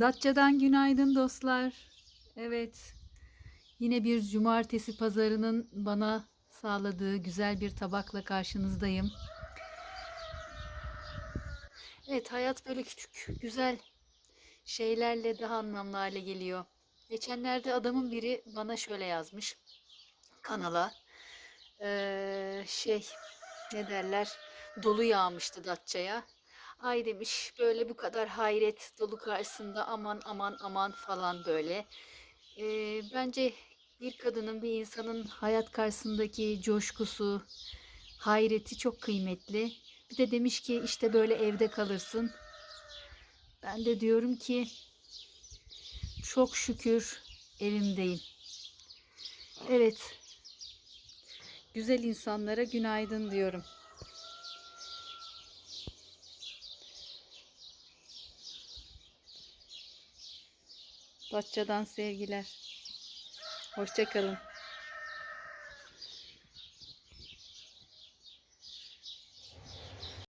Datça'dan günaydın dostlar. Evet. Yine bir cumartesi pazarının bana sağladığı güzel bir tabakla karşınızdayım. Evet, hayat böyle küçük, güzel şeylerle daha anlamlı hale geliyor. Geçenlerde adamın biri bana şöyle yazmış kanala. Ee, şey ne derler dolu yağmıştı Datça'ya. Ay demiş böyle bu kadar hayret dolu karşısında aman aman aman falan böyle. Ee, bence bir kadının bir insanın hayat karşısındaki coşkusu, hayreti çok kıymetli. Bir de demiş ki işte böyle evde kalırsın. Ben de diyorum ki çok şükür evimdeyim. Evet. Güzel insanlara günaydın diyorum. Datça'dan sevgiler. Hoşçakalın.